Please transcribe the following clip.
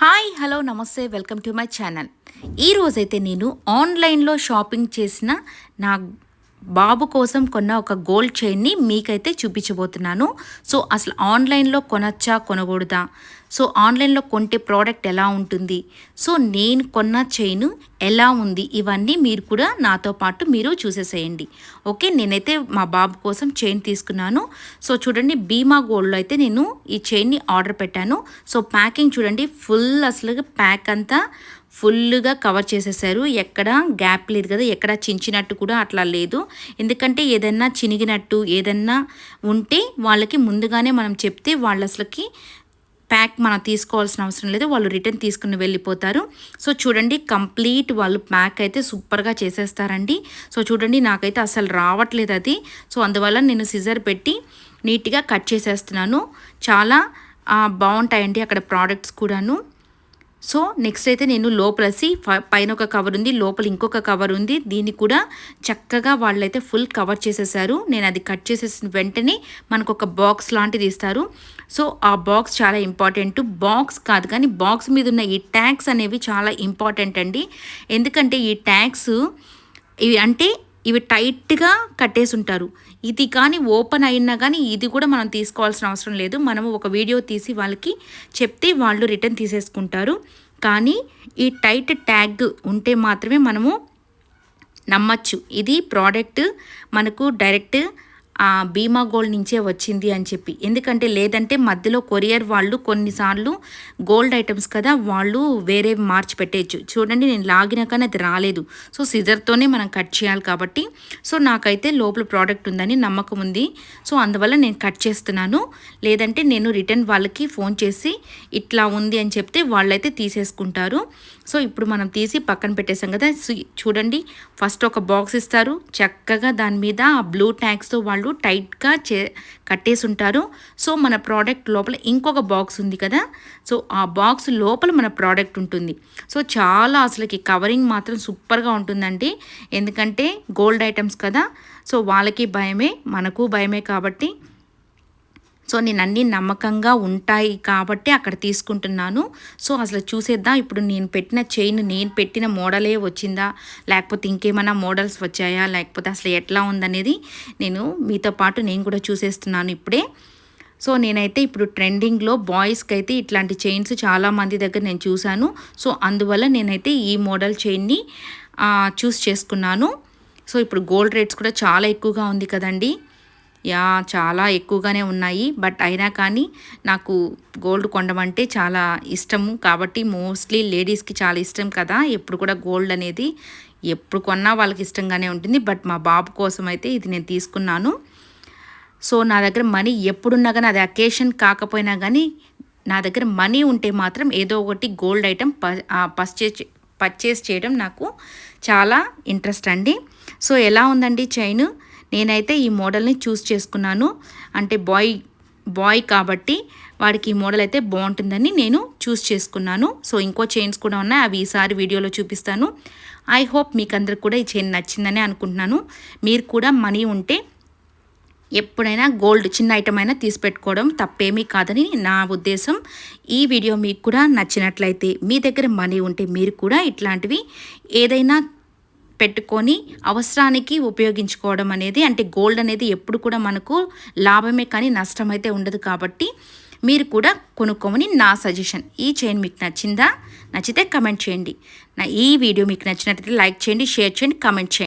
Hi hello నమస్తే welcome to my channel. ఈరోజైతే నేను ఆన్లైన్లో షాపింగ్ చేసిన నా బాబు కోసం కొన్న ఒక గోల్డ్ చైన్ని మీకైతే చూపించబోతున్నాను. సో అసలు ఆన్లైన్లో కొనచ్చా కొనకూడదా? సో ఆన్లైన్లో కొంటే ప్రోడక్ట్ ఎలా ఉంటుంది? సో నేను కొన్న చైన్ ఎలా ఉంది? ఇవన్నీ మీరు కూడా నాతో పాటు మీరు చూసేసేయండి. ఓకే? నేనైతే మా బాబు కోసం చైన్ తీసుకున్నాను. సో చూడండి భీమా గోల్డ్లో అయితే నేను ఈ చైన్ని ఆర్డర్ పెట్టాను. సో ప్యాకింగ్ చూడండి ఫుల్ అసలు ప్యాక్ అంతా ఫుల్గా కవర్ చేసేసారు. ఎక్కడ గ్యాప్ లేదు కదా ఎక్కడ చించినట్టు కూడా అట్లా లేదు. ఎందుకంటే ఏదన్నా చినిగినట్టు ఏదన్నా ఉంటే వాళ్ళకి ముందుగానే మనం చెప్తే వాళ్ళు అసలుకి ప్యాక్ మనం తీసుకోవాల్సిన అవసరం లేదు. వాళ్ళు రిటర్న్ తీసుకుని వెళ్ళిపోతారు. సో చూడండి కంప్లీట్ వాళ్ళు ప్యాక్ అయితే సూపర్గా చేసేస్తారండి. సో చూడండి నాకైతే అసలు రావట్లేదు అది. సో అందువల్ల నేను సిజర్ పెట్టి నీట్గా కట్ చేసేస్తున్నాను. చాలా బాగుంటాయండి అక్కడ ప్రోడక్ట్స్ కూడాను. సో నెక్స్ట్ అయితే నేను లోపలసి పైన ఒక కవర్ ఉంది లోపల ఇంకొక కవర్ ఉంది. దీన్ని కూడా చక్కగా వాళ్ళైతే ఫుల్ కవర్ చేసేసారు. నేను అది కట్ చేసేసిన వెంటనే మనకు ఒక బాక్స్ లాంటిది ఇస్తారు. సో ఆ బాక్స్ చాలా ఇంపార్టెంట్ బాక్స్ కాదు కానీ బాక్స్ మీద ఉన్న ఈ ట్యాగ్స్ అనేవి చాలా ఇంపార్టెంట్ అండి. ఎందుకంటే ఈ ట్యాగ్స్ ఇవి అంటే ఇవి టైట్గా కట్టేసి ఉంటారు ఇది కానీ ఓపెన్ అయినా కానీ ఇది కూడా మనం తీసుకోవాల్సిన అవసరం లేదు. మనము ఒక వీడియో తీసి వాళ్ళకి చెప్తే వాళ్ళు రిటర్న్ తీసేసుకుంటారు. కానీ ఈ టైట్ ట్యాగ్ ఉంటే మాత్రమే మనము నమ్మచ్చు. ఇది ప్రోడక్ట్ మనకు డైరెక్ట్ బీమా గోల్డ్ నుంచే వచ్చింది అని చెప్పి. ఎందుకంటే లేదంటే మధ్యలో కొరియర్ వాళ్ళు కొన్నిసార్లు గోల్డ్ ఐటమ్స్ కదా వాళ్ళు వేరే మార్చి పెట్టేయచ్చు. చూడండి నేను లాగిన కానీ అది రాలేదు. సో సిజర్తోనే మనం కట్ చేయాలి కాబట్టి. సో నాకైతే లోపల ప్రోడక్ట్ ఉందని నమ్మకం ఉంది. సో అందువల్ల నేను కట్ చేస్తున్నాను. లేదంటే నేను రిటర్న్ వాళ్ళకి ఫోన్ చేసి ఇట్లా ఉంది అని చెప్తే వాళ్ళైతే తీసేసుకుంటారు. సో ఇప్పుడు మనం తీసి పక్కన పెట్టేసాం కదా. చూడండి ఫస్ట్ ఒక బాక్స్ ఇస్తారు. చక్కగా దాని మీద ఆ బ్లూ ట్యాగ్స్తో వాళ్ళు వాళ్ళు టైట్గా చే కట్టేసి ఉంటారు సో మన ప్రోడక్ట్ లోపల ఇంకొక బాక్స్ ఉంది కదా. సో ఆ బాక్స్ లోపల మన ప్రోడక్ట్ ఉంటుంది. సో చాలా అసలుకి కవరింగ్ మాత్రం సూపర్గా ఉంటుందండి. ఎందుకంటే గోల్డ్ ఐటమ్స్ కదా. సో వాళ్ళకి భయమే మనకు భయమే కాబట్టి సో నేను అన్నీ నమ్మకంగా ఉంటాయి కాబట్టి అక్కడ తీసుకుంటున్నాను. సో అసలు చూసేద్దాం. ఇప్పుడు నేను పెట్టిన చైన్ నేను పెట్టిన మోడలే వచ్చిందా? లేకపోతే ఇంకేమైనా మోడల్స్ వచ్చాయా? లేకపోతే అసలు ఎట్లా ఉందనేది నేను మీతో పాటు నేను కూడా చూసేస్తున్నాను ఇప్పుడే. సో నేనైతే ఇప్పుడు ట్రెండింగ్లో బాయ్స్కి అయితే ఇట్లాంటి చైన్స్ చాలామంది దగ్గర నేను చూశాను. సో అందువల్ల నేనైతే ఈ మోడల్ చైన్ని చూస్ చేసుకున్నాను. సో ఇప్పుడు గోల్డ్ రేట్స్ కూడా చాలా ఎక్కువగా ఉంది కదండీ. యా చాలా ఎక్కువగానే ఉన్నాయి. బట్ అయినా కానీ నాకు గోల్డ్ కొండమంటే చాలా ఇష్టము. కాబట్టి మోస్ట్లీ లేడీస్కి చాలా ఇష్టం కదా. ఎప్పుడు కూడా గోల్డ్ అనేది ఎప్పుడు కొన్నా వాళ్ళకి ఇష్టంగానే ఉంటుంది. బట్ మా బాబు కోసం అయితే ఇది నేను తీసుకున్నాను. సో నా దగ్గర మనీ ఎప్పుడున్నా కానీ అది అకేషన్ కాకపోయినా కానీ నా దగ్గర మనీ ఉంటే మాత్రం ఏదో ఒకటి గోల్డ్ ఐటెం పర్చేస్ పర్చేస్ చేయడం నాకు చాలా ఇంట్రెస్ట్ అండి. సో ఎలా ఉందండి చైన్? నేనైతే ఈ మోడల్ని చూస్ చేసుకున్నాను. అంటే బాయ్ బాయ్ కాబట్టి వాడికి ఈ మోడల్ అయితే బాగుంటుందని నేను చూస్ చేసుకున్నాను. సో ఇంకో చైన్స్ కూడా ఉన్నాయి. అవి ఈసారి వీడియోలో చూపిస్తాను. ఐ హోప్ మీకు అందరికి కూడా ఈ చైన్ నచ్చిందని అనుకుంటున్నాను. మీరు కూడా మనీ ఉంటే ఎప్పుడైనా గోల్డ్ చిన్న ఐటమ్ అయినా తీసి పెట్టుకోవడం తప్పేమీ కాదని నా ఉద్దేశం. ఈ వీడియో మీకు కూడా నచ్చినట్లయితే మీ దగ్గర మనీ ఉంటే మీరు కూడా ఇట్లాంటివి ఏదైనా పెట్టుకొని అవసరానికి ఉపయోగించుకోవడం అనేది అంటే గోల్డ్ అనేది ఎప్పుడు కూడా మనకు లాభమే కానీ నష్టం అయితే ఉండదు కాబట్టి మీరు కూడా కొనుక్కోమని నా సజెషన్ ఈ చైన్ మీకు నచ్చిందా? నచ్చితే కమెంట్ చేయండి. నా ఈ వీడియో మీకు నచ్చినట్లయితే లైక్ చేయండి షేర్ చేయండి కమెంట్ చేయండి.